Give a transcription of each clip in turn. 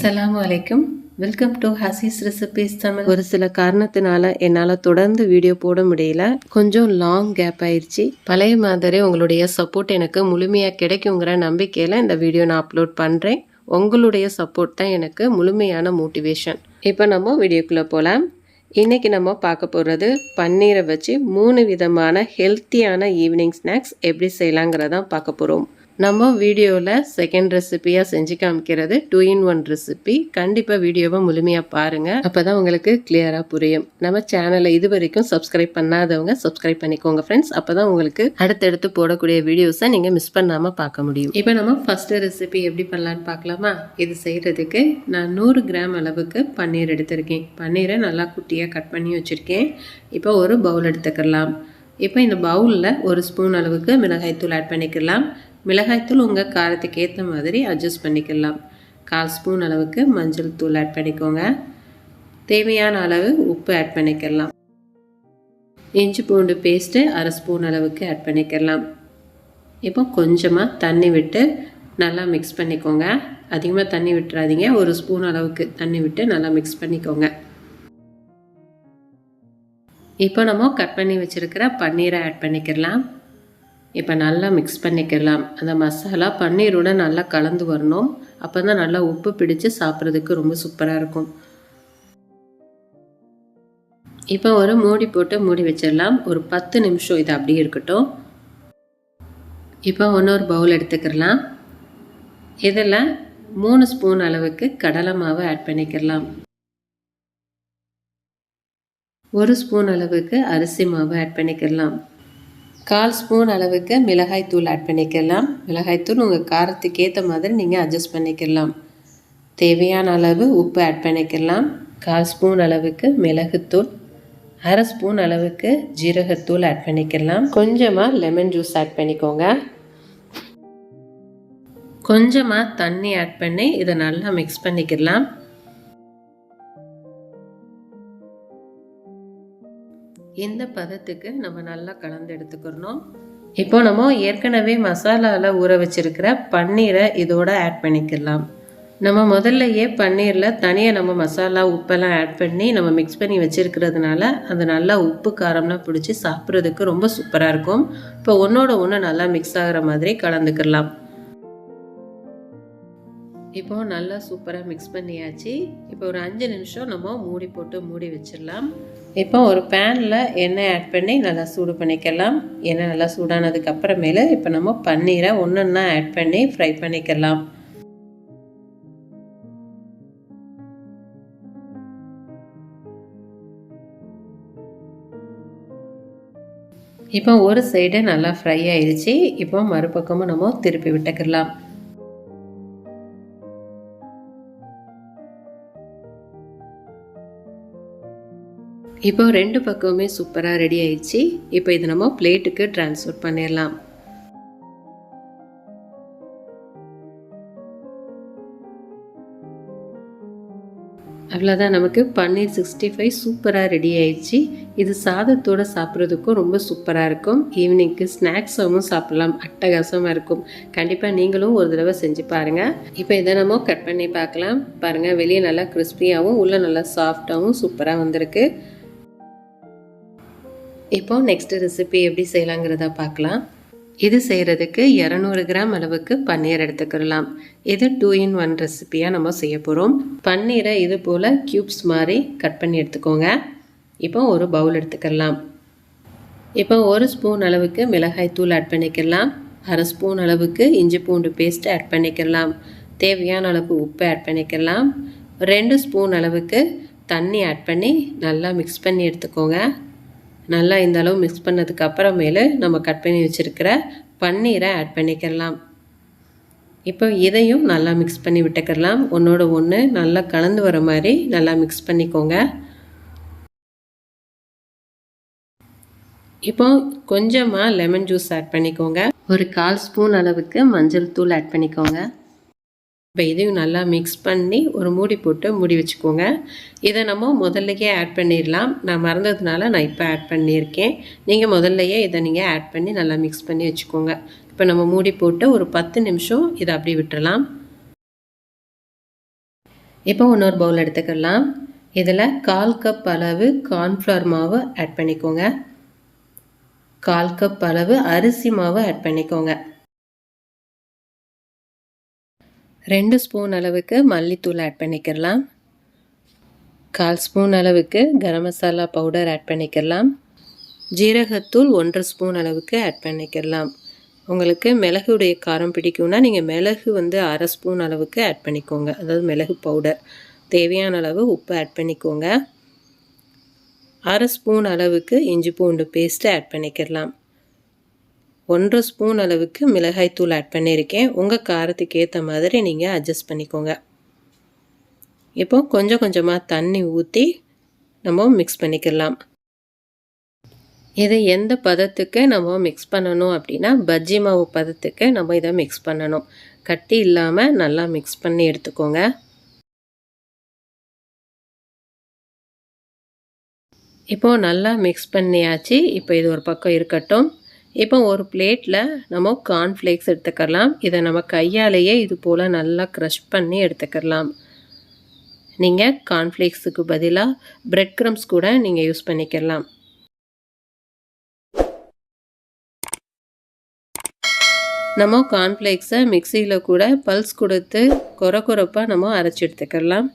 அஸ்ஸலாமு வலைக்கும் welcome to Hasee's recipes Tamil ஒரு சில காரணத்தினால என்னால் தொடர்ந்து வீடியோ போட முடியல. கொஞ்சம் லாங் கேப் ஆயிடுச்சு பழைய மாதிரி உங்களுடைய சப்போர்ட் எனக்கு முழுமையாக கிடைக்குங்கிற நம்பிக்கையில் இந்த வீடியோ நான் அப்லோட் பண்ணுறேன் உங்களுடைய சப்போர்ட் தான் எனக்கு முழுமையான மோட்டிவேஷன் இப்போ நம்ம வீடியோக்குள்ளே போகலாம் இன்றைக்கி நம்ம பார்க்க போகிறது பன்னீரை வச்சு மூணு விதமான ஹெல்த்தியான ஈவினிங் ஸ்நாக்ஸ் எப்படி செய்யலாங்கிறதான் பார்க்க போகிறோம் நம்ம வீடியோவில் செகண்ட் ரெசிபியாக செஞ்சு காமிக்கிறது டூ இன் ஒன் ரெசிபி கண்டிப்பாக வீடியோவை முழுமையாக பாருங்கள் அப்போ தான் உங்களுக்கு கிளியராக புரியும். நம்ம சேனலை இது வரைக்கும் சப்ஸ்கிரைப் பண்ணாதவங்க சப்ஸ்கிரைப் பண்ணிக்கோங்க ஃப்ரெண்ட்ஸ் அப்போ தான் உங்களுக்கு அடுத்தடுத்து போடக்கூடிய வீடியோஸை நீங்கள் மிஸ் பண்ணாமல் பார்க்க முடியும். இப்போ நம்ம ஃபஸ்ட்டு ரெசிபி எப்படி பண்ணலான்னு பார்க்கலாமா? இது செய்கிறதுக்கு நான் நூறு கிராம் அளவுக்கு பன்னீர் எடுத்திருக்கேன். பன்னீரை நல்லா குட்டியாக கட் பண்ணி வச்சுருக்கேன். இப்போ ஒரு பவுல் எடுத்துக்கலாம். இப்போ இந்த பவுலில் ஒரு ஸ்பூன் அளவுக்கு மிளகாய்த்தூள் ஆட் பண்ணிக்கலாம். மிளகாய்த்தூள் உங்கள் காரத்துக்கு ஏற்ற மாதிரி அட்ஜஸ்ட் பண்ணிக்கலாம். கால் ஸ்பூன் அளவுக்கு மஞ்சள் தூள் ஆட் பண்ணிக்கோங்க. தேவையான அளவு உப்பு ஆட் பண்ணிக்கலாம். இஞ்சி பூண்டு பேஸ்ட்டு அரை ஸ்பூன் அளவுக்கு ஆட் பண்ணிக்கலாம். இப்போ கொஞ்சமாக தண்ணி விட்டு நல்லா மிக்ஸ் பண்ணிக்கோங்க. அதிகமாக தண்ணி விட்டுறாதீங்க. ஒரு ஸ்பூன் அளவுக்கு தண்ணி விட்டு நல்லா மிக்ஸ் பண்ணிக்கோங்க. இப்போ நம்ம கட் பண்ணி வச்சுருக்கிற பன்னீரை ஆட் பண்ணிக்கலாம். இப்போ நல்லா மிக்ஸ் பண்ணிக்கலாம். அந்த மசாலா பன்னீரோட நல்லா கலந்து வரணும். அப்போ தான் நல்லா உப்பு பிடிச்சு சாப்பிட்றதுக்கு ரொம்ப சூப்பராக இருக்கும். இப்போ ஒரு மூடி போட்டு மூடி வச்சிடலாம். ஒரு பத்து நிமிஷம் இது அப்படியே இருக்கட்டும். இப்போ இன்னொரு பவுல் எடுத்துக்கிடலாம் இதில் மூணு ஸ்பூன் அளவுக்கு கடலை மாவு ஆட் பண்ணிக்கலாம். ஒரு ஸ்பூன் அளவுக்கு அரிசி மாவு ஆட் பண்ணிக்கலாம். கால் ஸ்பூன் அளவுக்கு மிளகாய் தூள் ஆட் பண்ணிக்கலாம். மிளகாய்த்தூள் உங்கள் காரத்துக்கு ஏற்ற மாதிரி நீங்கள் அட்ஜஸ்ட் பண்ணிக்கலாம். தேவையான அளவு உப்பு ஆட் பண்ணிக்கலாம். கால் ஸ்பூன் அளவுக்கு மிளகுத்தூள். அரை ஸ்பூன் அளவுக்கு ஜீரகத்தூள் ஆட் பண்ணிக்கலாம். கொஞ்சமாக லெமன் ஜூஸ் ஆட் பண்ணிக்கோங்க. கொஞ்சமாக தண்ணி ஆட் பண்ணி இதை நல்லா மிக்ஸ் பண்ணிக்கலாம். இந்த பதத்துக்கு நம்ம நல்லா கலந்து எடுத்துக்கிறணும். இப்போ நம்ம ஏற்கனவே மசாலாவில் ஊற வச்சிருக்கிற பன்னீரை இதோட ஆட் பண்ணிக்கலாம். நம்ம முதல்லையே பன்னீரில் தனியாக நம்ம மசாலா உப்பெல்லாம் ஆட் பண்ணி நம்ம மிக்ஸ் பண்ணி வச்சுருக்கிறதுனால அது நல்லா உப்பு காரம்லாம் பிடிச்சி சாப்பிட்றதுக்கு ரொம்ப சூப்பராக இருக்கும். இப்போ ஒன்றோட ஒன்று நல்லா மிக்ஸ் ஆகிற மாதிரி கலந்துக்கலாம். இப்போ நல்லா சூப்பராக மிக்ஸ் பண்ணியாச்சு. இப்போ ஒரு அஞ்சு நிமிஷம் நம்ம மூடி போட்டு மூடி வச்சிடலாம். இப்போ ஒரு பேனில் எண்ணெய் ஆட் பண்ணி நல்லா சூடு பண்ணிக்கலாம். எண்ணெய் நல்லா சூடானதுக்கு அப்புறமேல இப்போ நம்ம பன்னீரை ஒன்று ஒன்றா ஆட் பண்ணி ஃப்ரை பண்ணிக்கலாம். இப்போ ஒரு சைடு நல்லா ஃப்ரை ஆயிடுச்சு இப்போ மறுபக்கமும் நம்ம திருப்பி விட்டுக்கலாம். இப்போ ரெண்டு பக்கமுமே சூப்பராக ரெடி ஆயிடுச்சு. இப்போ இது நம்ம பிளேட்டுக்கு ட்ரான்ஸ்ஃபர் பண்ணிடலாம். அவ்வளோதான் நமக்கு பன்னீர் சிக்ஸ்டி ஃபைவ் சூப்பராக ரெடி ஆயிடுச்சு. இது சாதத்தோடு சாப்பிட்றதுக்கும் ரொம்ப சூப்பராக இருக்கும். ஈவினிங்க்கு ஸ்நாக்ஸாகவும் சாப்பிட்லாம். அட்டகாசமாக இருக்கும். கண்டிப்பாக நீங்களும் ஒரு தடவை செஞ்சு பாருங்கள் இப்போ இதை நம்ம கட் பண்ணி பார்க்கலாம். பாருங்கள் வெளியே நல்லா கிறிஸ்பியாகவும் உள்ளே நல்லா சாஃப்டாகவும் சூப்பராக வந்திருக்கு. இப்போ நெக்ஸ்ட் ரெசிபி எப்படி செய்யலாங்கிறத பார்க்கலாம். இது செய்கிறதுக்கு இரநூறு கிராம் அளவுக்கு பன்னீர் எடுத்துக்கிடலாம் இது டூ இன் ஒன் ரெசிப்பியாக நம்ம செய்ய போகிறோம் பன்னீரை இது போல் க்யூப்ஸ் மாதிரி கட் பண்ணி எடுத்துக்கோங்க. இப்போ ஒரு பவுல் எடுத்துக்கலாம். இப்போ ஒரு ஸ்பூன் அளவுக்கு மிளகாய் தூள் ஆட் பண்ணிக்கலாம். அரை ஸ்பூன் அளவுக்கு இஞ்சி பூண்டு பேஸ்ட் ஆட் பண்ணிக்கலாம். தேவையான அளவு உப்பு ஆட் பண்ணிக்கலாம். ரெண்டு ஸ்பூன் அளவுக்கு தண்ணி ஆட் பண்ணி நல்லா மிக்ஸ் பண்ணி எடுத்துக்கோங்க. நல்லா இந்த அளவு மிக்ஸ் பண்ணதுக்கு அப்புறமேலு நம்ம கட் பண்ணி வச்சுருக்கிற பன்னீரை ஆட் பண்ணிக்கிறலாம் இப்போ இதையும் நல்லா மிக்ஸ் பண்ணி விட்டுக்கிறலாம் ஒன்றோட ஒன்று நல்லா கலந்து வர மாதிரி நல்லா மிக்ஸ் பண்ணிக்கோங்க. இப்போ கொஞ்சமாக லெமன் ஜூஸ் ஆட் பண்ணிக்கோங்க. ஒரு கால் ஸ்பூன் அளவுக்கு மஞ்சள் தூள் ஆட் பண்ணிக்கோங்க. இப்போ இதையும் நல்லா மிக்ஸ் பண்ணி ஒரு மூடி போட்டு மூடி வச்சுக்கோங்க. இதை நம்ம முதல்லையே ஆட் பண்ணிடலாம். நான் மறந்ததுனால நான் இப்போ ஆட் பண்ணியிருக்கேன். நீங்கள் முதல்லையே இதை நீங்கள் ஆட் பண்ணி நல்லா மிக்ஸ் பண்ணி வச்சுக்கோங்க. இப்போ நம்ம மூடி போட்டு ஒரு பத்து நிமிஷம் இதை அப்படி விட்டுறலாம். இப்போ இன்னொரு பவுல் எடுத்துக்கலாம். இதில் கால் கப் அளவு கார்ன்ஃப்ளவர் மாவு ஆட் பண்ணிக்கோங்க. கால் கப் அளவு அரிசி மாவு ஆட் பண்ணிக்கோங்க. ரெண்டு ஸ்பூன் அளவுக்கு மல்லித்தூள் ஆட் பண்ணிக்கிறலாம் கால் ஸ்பூன் அளவுக்கு கரம் மசாலா பவுடர் ஆட் பண்ணிக்கிறலாம் ஜீரகத்தூள் ஒன்றரை ஸ்பூன் அளவுக்கு ஆட் பண்ணிக்கலாம் உங்களுக்கு மிளகுடைய காரம் பிடிக்கும்னா நீங்கள் மிளகு வந்து அரை ஸ்பூன் அளவுக்கு ஆட் பண்ணிக்கோங்க. அதாவது மிளகு பவுடர் தேவையான அளவு உப்பு ஆட் பண்ணிக்கோங்க. அரை ஸ்பூன் அளவுக்கு இஞ்சி பூண்டு பேஸ்ட்டு ஆட் பண்ணிக்கிறலாம் ஒன்றரை ஸ்பூன் அளவுக்கு மிளகாய்த்தூள் ஆட் பண்ணியிருக்கேன். உங்கள் காரத்துக்கு ஏற்ற மாதிரி நீங்கள் அட்ஜஸ்ட் பண்ணிக்கோங்க. இப்போ கொஞ்சம் கொஞ்சமாக தண்ணி ஊற்றி நம்ம மிக்ஸ் பண்ணிக்கலாம். இதை எந்த பதத்துக்கு நம்ம மிக்ஸ் பண்ணணும் அப்படின்னா பஜ்ஜி மாவு பதத்துக்கு நம்ம இதை மிக்ஸ் பண்ணணும். கட்டி இல்லாமல் நல்லா மிக்ஸ் பண்ணி எடுத்துக்கோங்க. இப்போது நல்லா மிக்ஸ் பண்ணியாச்சு. இப்போ இது ஒரு பக்கம் இருக்கட்டும். இப்போ ஒரு பிளேட்டில் நம்ம கார்ன்ஃப்ளேக்ஸ் எடுத்துக்கலாம் இதை நம்ம கையாலேயே இது போல் நல்லா க்ரஷ் பண்ணி எடுத்துக்கலாம் நீங்கள் கார்ன்ஃப்ளேக்ஸுக்கு பதிலாக பிரெட் க்ரம்ஸ் கூட நீங்கள் யூஸ் பண்ணிக்கலாம் நம்ம கார்ன்ஃப்ளேக்ஸை மிக்சியில் கூட பல்ஸ் கொடுத்து குறை கொரப்பாக நம்ம அரைச்சி எடுத்துக்கலாம்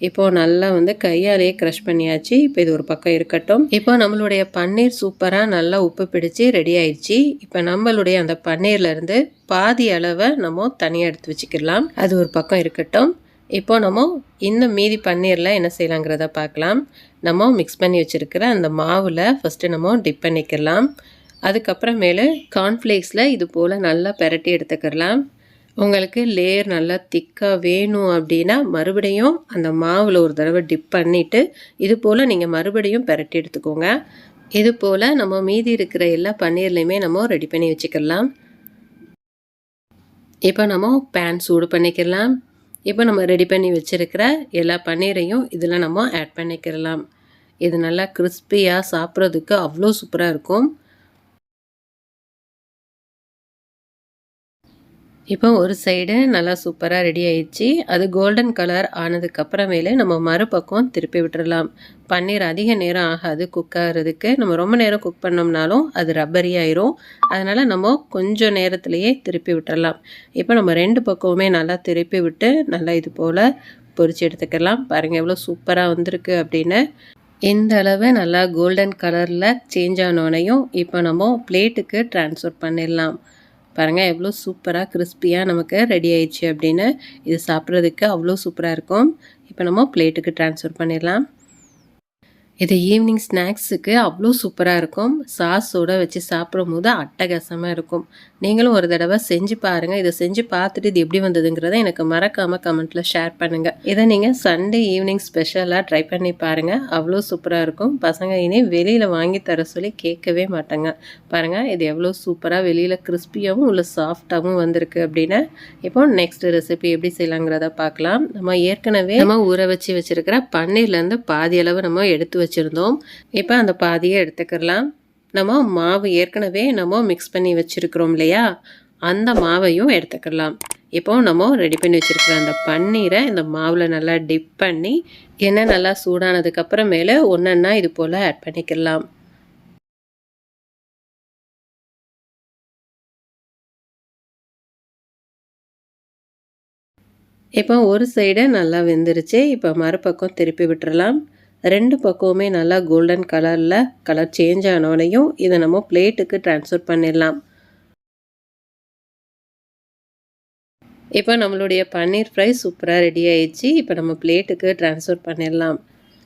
இப்போது நல்லா வந்து கையாலேயே க்ரஷ் பண்ணியாச்சு. இப்போ இது ஒரு பக்கம் இருக்கட்டும். இப்போ நம்மளுடைய பன்னீர் சூப்பராக நல்லா உப்பு பிடிச்சி ரெடி ஆயிடுச்சு. இப்போ நம்மளுடைய அந்த பன்னீர்லேருந்து பாதி அளவை நம்ம தனியாக எடுத்து வச்சுக்கலாம் அது ஒரு பக்கம் இருக்கட்டும். இப்போ நம்ம இந்த மீதி பன்னீரில் என்ன செய்யலாங்கிறத பார்க்கலாம். நம்ம மிக்ஸ் பண்ணி வச்சுருக்கிற அந்த மாவில் ஃபஸ்ட்டு நம்ம டிப் பண்ணிக்கலாம் அதுக்கப்புறமேலு கார்ன்ஃப்ளேக்ஸில் இது போல் நல்லா பெரட்டி எடுத்துக்கலாம் உங்களுக்கு லேயர் நல்லா திக்காக வேணும் அப்படின்னா மறுபடியும் அந்த மாவில் ஒரு தடவை டிப் பண்ணிவிட்டு இது போல் நீங்கள் மறுபடியும் பெரட்டி எடுத்துக்கோங்க. இது போல் நம்ம மீதி இருக்கிற எல்லா பன்னீர்லையுமே நம்ம ரெடி பண்ணி வச்சுக்கலாம். இப்போ நம்ம பேன் சூடு பண்ணிக்கலாம். இப்போ நம்ம ரெடி பண்ணி வச்சுருக்கிற எல்லா பன்னீரையும் இதில் நம்ம ஆட் பண்ணிக்கிறலாம் இது நல்லா கிறிஸ்பியாக சாப்பிட்றதுக்கு அவ்வளோ சூப்பராக இருக்கும். இப்போ ஒரு சைடு நல்லா சூப்பராக ரெடி ஆயிடுச்சு. அது கோல்டன் கலர் ஆனதுக்கப்புறமேலே நம்ம மறுபக்கம் திருப்பி விட்டுறலாம். பன்னீர் அதிக நேரம் ஆகாது குக் ஆகிறதுக்கு. நம்ம ரொம்ப நேரம் குக் பண்ணோம்னாலும் அது ரப்பரி ஆயிரும். அதனால் நம்ம கொஞ்சம் நேரத்துலையே திருப்பி விட்டுறலாம். இப்போ நம்ம ரெண்டு பக்கமுமே நல்லா திருப்பி விட்டு நல்லா இது போல் பொறிச்சு எடுத்துக்கலாம். பாருங்கள் எவ்வளோ சூப்பராக வந்திருக்கு அப்படின்னு. இந்த அளவு நல்லா கோல்டன் கலரில் சேஞ்ச் ஆனோனையும் இப்போ நம்ம பிளேட்டுக்கு ட்ரான்ஸ்ஃபர் பண்ணிடலாம். பாருங்கள் எவ்வளோ சூப்பராக கிறிஸ்பியாக நமக்கு ரெடி ஆயிடுச்சு அப்படின்னு. இது சாப்பிட்றதுக்கு அவ்வளோ சூப்பராக இருக்கும். இப்போ நம்ம பிளேட்டுக்கு ட்ரான்ஸ்ஃபர் பண்ணிடலாம். இது ஈவினிங் ஸ்நாக்ஸுக்கு அவ்வளோ சூப்பராக இருக்கும். சாஸோடு வச்சு சாப்பிடும் போது அட்டகாசமாக இருக்கும். நீங்களும் ஒரு தடவை செஞ்சு பாருங்கள் இதை செஞ்சு பார்த்துட்டு இது எப்படி வந்ததுங்கிறத எனக்கு மறக்காமல் கமெண்ட்டில் ஷேர் பண்ணுங்கள் இதை நீங்கள் சண்டே ஈவினிங் ஸ்பெஷலாக ட்ரை பண்ணி பாருங்கள் அவ்வளோ சூப்பராக இருக்கும். பசங்க இனி வெளியில் வாங்கி தர சொல்லி கேட்கவே மாட்டாங்க. பாருங்கள் இது எவ்வளோ சூப்பராக வெளியில் கிறிஸ்பியாகவும் உள்ள சாஃப்டாகவும் வந்திருக்கு அப்படின்னு இப்போ நெக்ஸ்ட் ரெசிபி எப்படி செய்யலாங்கிறத பார்க்கலாம். நம்ம ஏற்கனவே நம்ம ஊற வச்சு வச்சுருக்கிற பன்னீர்லேருந்து பாதி அளவு நம்ம எடுத்து வச்சுருந்தோம். இப்போ அந்த பாதியை எடுத்துக்கிறலாம் நம்ம மாவு ஏற்கனவே நம்ம மிக்ஸ் பண்ணி வச்சுருக்கிறோம் இல்லையா? அந்த மாவையும் எடுத்துக்கலாம். இப்போ நம்ம ரெடி பண்ணி வச்சுருக்கிற அந்த பன்னீரை இந்த மாவில் நல்லா டிப் பண்ணி எண்ணெய் நல்லா சூடானதுக்கப்புறமேல ஒன்றா இது போல் ஆட் பண்ணிக்கலாம். இப்போ ஒரு சைடை நல்லா வெந்துருச்சு. இப்போ மறுபக்கம் திருப்பி விட்டுறலாம். ரெண்டு பக்கமுமே நல்லா கோல்டன் கலரில் கலர் சேஞ்ச் ஆனோடனையும் இதை நம்ம பிளேட்டுக்கு ட்ரான்ஸ்ஃபர் பண்ணிடலாம். இப்போ நம்மளுடைய பன்னீர் ஃப்ரை சூப்பராக ரெடி ஆயிடுச்சு. இப்போ நம்ம பிளேட்டுக்கு ட்ரான்ஸ்ஃபர் பண்ணிடலாம்.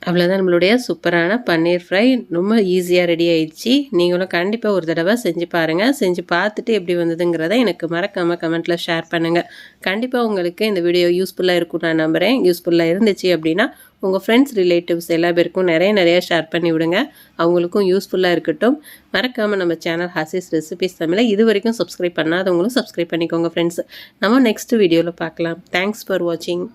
அவ்வளோதான் நம்மளுடைய சூப்பரான பன்னீர் ஃப்ரை ரொம்ப ஈஸியாக ரெடி ஆயிடுச்சு. நீங்களும் கண்டிப்பாக ஒரு தடவை செஞ்சு பாருங்கள் செஞ்சு பார்த்துட்டு எப்படி வந்ததுங்கிறத எனக்கு மறக்காமல் கமெண்ட்டில் ஷேர் பண்ணுங்கள் கண்டிப்பாக உங்களுக்கு இந்த வீடியோ யூஸ்ஃபுல்லாக இருக்கும் நான் நம்புகிறேன் யூஸ்ஃபுல்லாக இருந்துச்சு அப்படின்னா உங்கள் ஃப்ரெண்ட்ஸ் ரிலேட்டிவ்ஸ் எல்லா பேருக்கும் நிறைய நிறைய ஷேர் பண்ணி விடுங்க. அவங்களுக்கும் யூஸ்ஃபுல்லாக இருக்கட்டும். மறக்காமல் நம்ம சேனல் ஹாசிஸ் ரெசிபிஸ் தமிழை இது வரைக்கும் சப்ஸ்கிரைப் பண்ணாதவங்களும் சப்ஸ்கிரைப் பண்ணிக்கோங்க ஃப்ரெண்ட்ஸ் நம்ம நெக்ஸ்ட் வீடியோவில் பார்க்கலாம். தேங்க்ஸ் ஃபார் வாட்சிங்